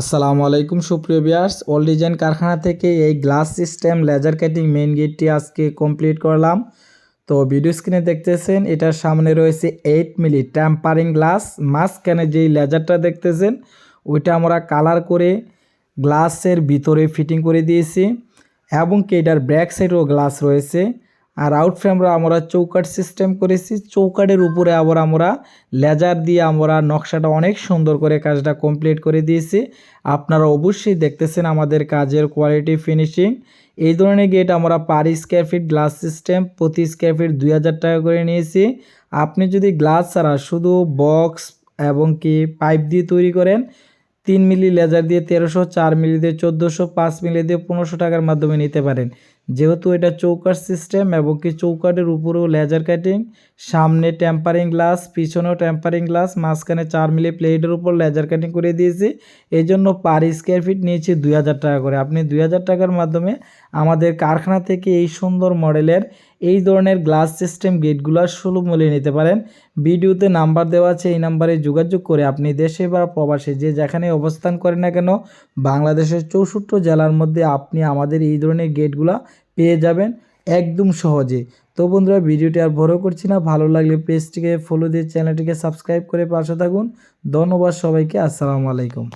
আসসালামু আলাইকুম, সুপ্রিয় বিয়ার্স অল ডিজাইন কারখানা থেকে এই glass system laser cutting main গেটটি আজকে কমপ্লিট করলাম। তো ভিডিও স্ক্রিনে দেখতেছেন, এটার সামনে রয়েছে এইট মিলি ট্যাম্পারিং গ্লাস মাঝখানে যেই লেজারটা দেখতেছেন, ওইটা আমরা কালার করে গ্লাসের ভিতরে ফিটিং করে দিয়েছি এবং কি এটার ব্যাক সাইডেও গ্লাস রয়েছে। আর আউট ফ্রেমরা আমরা চৌকাট সিস্টেম করেছি। চৌকাটের উপরে আবার আমরা লেজার দিয়ে আমরা নকশাটা অনেক সুন্দর করে কাজটা কমপ্লিট করে দিয়েছি। আপনারা অবশ্যই দেখতেছেন আমাদের কাজের কোয়ালিটি ফিনিশিং এই ধরনের গেট আমরা per square feet glass system প্রতি স্কোয়ার ফিট দুই হাজার টাকা করে নিয়েছি। আপনি যদি গ্লাস ছাড়া শুধু বক্স এবং কি পাইপ দিয়ে তৈরি করেন, তিন মিলি লেজার দিয়ে তেরোশো, চার মিলি দিয়ে চোদ্দোশো, পাঁচ মিলি দিয়ে পনেরোশো টাকার মাধ্যমে নিতে পারেন। যেহেতু এটা চৌকাট সিস্টেম এবং কি চৌকাটের উপরেও লেজার কাটিং, সামনে টেম্পারিং গ্লাস পিছনেও টেম্পারিং গ্লাস মাঝখানে চার মিলি প্লেটের উপর লেজার কাটিং করে দিয়েছি। এই জন্য পার স্কোয়ার ফিট নিয়েছি দুই হাজার টাকা করে। আপনি দুই হাজার টাকার মাধ্যমে আমাদের কারখানা থেকে এই সুন্দর মডেলের এই ধরনের গ্লাস সিস্টেম গেটগুলো সুলভ মূল্যে নিতে পারেন। ভিডিওতে নাম্বার দেওয়া আছে, এই নাম্বারে যোগাযোগ করে আপনি দেশে বা প্রবাসে যে যেখানে অবস্থান করেন না কেন, বাংলাদেশের চৌষট্টি জেলার মধ্যে আপনি আমাদের এই ধরনের গেটগুলো পেয়ে যাবেন একদম সহজে। তো বন্ধুরা, ভিডিওটি আর বড় করছি না। ভালো লাগলে পেজটিকে ফলো দিয়ে চ্যানেলটিকে সাবস্ক্রাইব করে পাশে থাকুন। ধন্যবাদ সবাইকে। আসসালামু আলাইকুম।